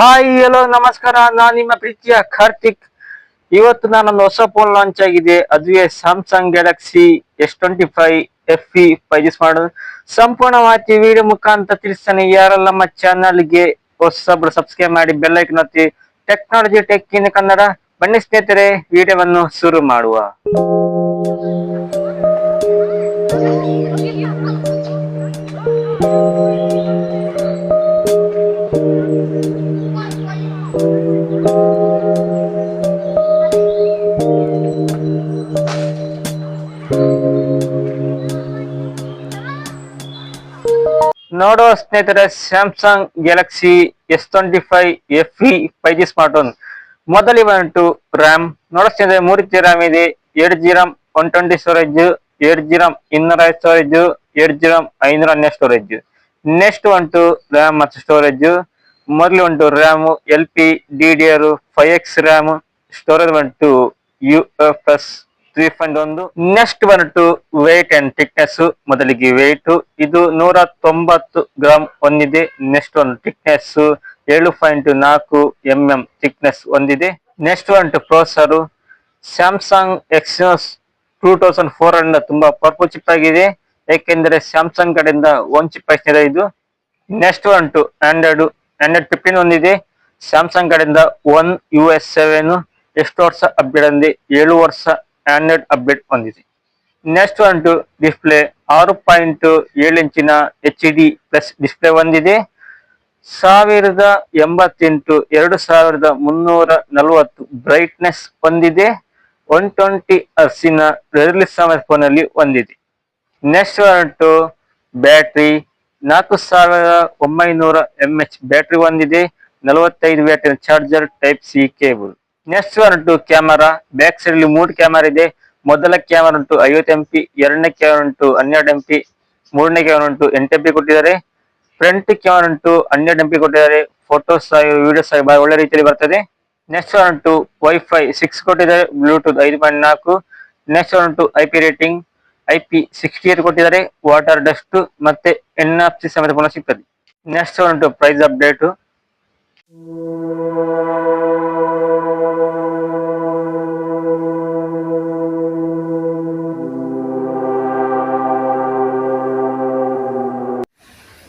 Hi hello ನಮಸ್ಕಾರ. ನಾನು ನಿಮ್ಮ ಪ್ರೀತಿಯ ಕಾರ್ತಿಕ್. ಇವತ್ತು ನಾನೊಂದು ಹೊಸ ಫೋನ್ ಲಾಂಚ್ ಆಗಿದೆ. ಅದುವೇ Samsung Galaxy S twenty five F E ಪೈಜಿಸ್ ಮಾಡೋದು ಸಂಪೂರ್ಣ ಮಾಹಿತಿ ವಿಡಿಯೋ ಮುಖಾಂತರ ತಿಳಿಸ್ತಾನೆ. ಯಾರೆಲ್ಲ ನಮ್ಮ ಚಾನಲ್ಗೆ ಹೊಸಬ್ರು ಸಬ್ಸ್ಕ್ರೈಬ್ ಮಾಡಿ ಬೆಲ್ ಐಕನ್ ಒತ್ತಿ. Technology tech in Kannada. ಬನ್ನಿ ಸ್ನೇಹಿತರೆ, ವಿಡಿಯೋವನ್ನು ಶುರು ಮಾಡುವ. ನೋಡುವ ಸ್ನೇಹಿತರೆ Samsung Galaxy S twenty five F E five G smartphone ಮೊದಲಿ ಬಂತು ರ್ಯಾಮ್ ನೋಡೋ ಸ್ನೇಹಿತರೆ ಮೂರು ರೀತಿಯ ರ್ಯಾಮ್ ಇದೆ eight G RAM one twenty storage eight G RAM ಇನ್ನೂರ ಐದು ಸ್ಟೋರೇಜ್ ಏಟ್ ಜಿ ರಾಮ್ ಐನೂರ ಹನ್ನೆರಡು ಸ್ಟೋರೇಜ್ ನೆಕ್ಸ್ಟ್ ಬಂತು ರ್ಯಾಮ್ ಮತ್ತು ಸ್ಟೋರೇಜ್ ಮೊದಲು ಉಂಟು RAM L P D D R five X RAM storage ಬಂತು ಯು ಎಫ್ ಎಸ್ ಪಾಯಿಂಟ್ ಒಂದು. ನೆಕ್ಸ್ಟ್ ಬಂತು ವೇಟ್ ಅಂಡ್ ಥಿಕ್ನೆಸ್ ಮೊದಲಿಗೆ ವೇಟ್ ಇದು ನೂರ ತೊಂಬತ್ತು ಗ್ರಾಮ್ ಒಂದಿದೆ. ನೆಕ್ಸ್ಟ್ ಒಂದು ಥಿಕ್ನೆಸ್ ಏಳು ಪಾಯಿಂಟ್ ನಾಲ್ಕು ಎಂ ಎಂ ಥಿಕ್ನೆಸ್ ಹೊಂದಿದೆ ನೆಕ್ಸ್ಟ್ ಬಂದ್ಬಿಟ್ಟು processor Samsung Exynos two thousand four hundred ತುಂಬಾ ಪರ್ಪಲ್ ಚಿಪ್ ಆಗಿದೆ. ಏಕೆಂದರೆ ಸ್ಯಾಮ್ಸಂಗ್ ಕಡೆಯಿಂದ ಒನ್ ಚಿಪ್ ಇದೆ. ಇದು ನೆಕ್ಸ್ಟ್ ಬಂತು ಆಂಡ್ರಾಯ್ಡ್ ಆಂಡ್ರಾಯ್ಡ್ ಫಿಫ್ಟೀನ್ ಒಂದಿದೆ. ಸ್ಯಾಮ್ಸಂಗ್ ಕಡೆಯಿಂದ ಒನ್ ಯು ಎಸ್ ಸೆವೆನ್ ಎಷ್ಟು ವರ್ಷ ಅಪ್ಡೇಟ್ ಅಂದ್ರೆ ಏಳು ವರ್ಷ ಆಂಡ್ರಾಯ್ಡ್ ಅಪ್ಡೇಟ್ ಹೊಂದಿದೆ ನೆಕ್ಸ್ಟ್ ಬಂತು ಡಿಸ್ಪ್ಲೇ ಆರು ಪಾಯಿಂಟ್ ಏಳು ಇಂಚಿನ ಎಚ್ ಡಿ ಪ್ಲಸ್ ಡಿಸ್ಪ್ಲೇ ಹೊಂದಿದೆ ಸಾವಿರದ ಎಂಬತ್ತೆಂಟು ಎರಡು ಸಾವಿರದ ಮುನ್ನೂರ ನಲವತ್ತು ಬ್ರೈಟ್ನೆಸ್ ಹೊಂದಿದೆ ಒನ್ ಟ್ವೆಂಟಿ ಅರ್ಸಿನ ರಿಲೀಸ್ ಫೋನ್ ಅಲ್ಲಿ ಹೊಂದಿದೆ ನೆಕ್ಸ್ಟ್ ಉಂಟು ಬ್ಯಾಟ್ರಿ ನಾಲ್ಕು ಸಾವಿರದ ಒಂಬೈನೂರ ಎಂ ಎಚ್ ಬ್ಯಾಟ್ರಿ ಹೊಂದಿದೆ ನಲವತ್ತೈದು ವ್ಯಾಟಿನ charger type C cable next to camera back side ಅಲ್ಲಿ ಮೂರು ಕ್ಯಾಮರಾ ಇದೆ. ಮೊದಲ ಕ್ಯಾಮರಾ ಉಂಟು ಐವತ್ತು ಎಂ ಪಿ ಎರಡನೇ ಕ್ಯಾಮರಾ ಉಂಟು ಹನ್ನೆರಡು ಎಂ ಪಿ ಮೂರನೇ ಕ್ಯಾಮರಾ ಉಂಟು ಎಂಟು ಎಂ ಪಿ ಕೊಟ್ಟಿದ್ದಾರೆ. ಫ್ರಂಟ್ ಕ್ಯಾಮರಾ ಉಂಟು ಹನ್ನೆರಡು ಎಂ ಪಿ ಕೊಟ್ಟಿದ್ದಾರೆ. ಫೋಟೋಸ್ ವಿಡಿಯೋಸ್ ಬಹಳ ಒಳ್ಳೆ ರೀತಿಯಲ್ಲಿ ಬರ್ತದೆ. ನೆಕ್ಸ್ಟ್ ಉಂಟು ವೈಫೈ ಸಿಕ್ಸ್ ಕೊಟ್ಟಿದ್ದಾರೆ. ಬ್ಲೂಟೂತ್ ಐದು ಪಾಯಿಂಟ್ ನಾಲ್ಕು. ನೆಕ್ಸ್ಟ್ ಉಂಟು I P rating I P sixty eight ಕೊಟ್ಟಿದ್ದಾರೆ. ವಾಟರ್ ಡಸ್ಟ್ ಮತ್ತೆ ಎನ್ ಆಫ್ ಸಿ ಸಮೇತ ಪುನಃ ಸಿಗ್ತದೆ. ನೆಕ್ಸ್ಟ್ ಉಂಟು ಪ್ರೈಸ್ ಅಪ್ಡೇಟ್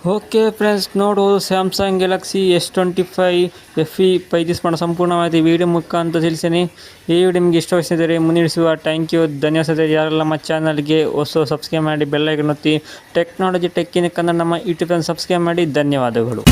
ಓಕೆ ಫ್ರೆಂಡ್ಸ್ ನೋಡುವುದು Samsung Galaxy S twenty five F E ಪೈಜಿಸ್ ಮಾಡೋ ಸಂಪೂರ್ಣ ಮಾಹಿತಿ ವಿಡಿಯೋ ಮುಖಾಂತರ ತಿಳಿಸ್ತೀನಿ ಈ ವಿಡಿಯೋ ನಿಮಗೆ ಇಷ್ಟವಾಗಿಸಿದರೆ ಮುನ್ನಡೆಸುವ ಥ್ಯಾಂಕ್ ಯು ಧನ್ಯವಾದ ಯಾರೆಲ್ಲ ನಮ್ಮ ಚಾನಲ್ಗೆ ಹೊಸ ಸಬ್ಸ್ಕ್ರೈಬ್ ಮಾಡಿ ಬೆಲ್ಲೈಕನ್ ಒತ್ತಿ ಟೆಕ್ನಾಲಜಿ ಟೆಕ್ಕಿನ ಕನ್ನಡ ನಮ್ಮ ಯೂಟ್ಯೂಬ್ ಸಬ್ಸ್ಕ್ರೈಬ್ ಮಾಡಿ, ಧನ್ಯವಾದಗಳು.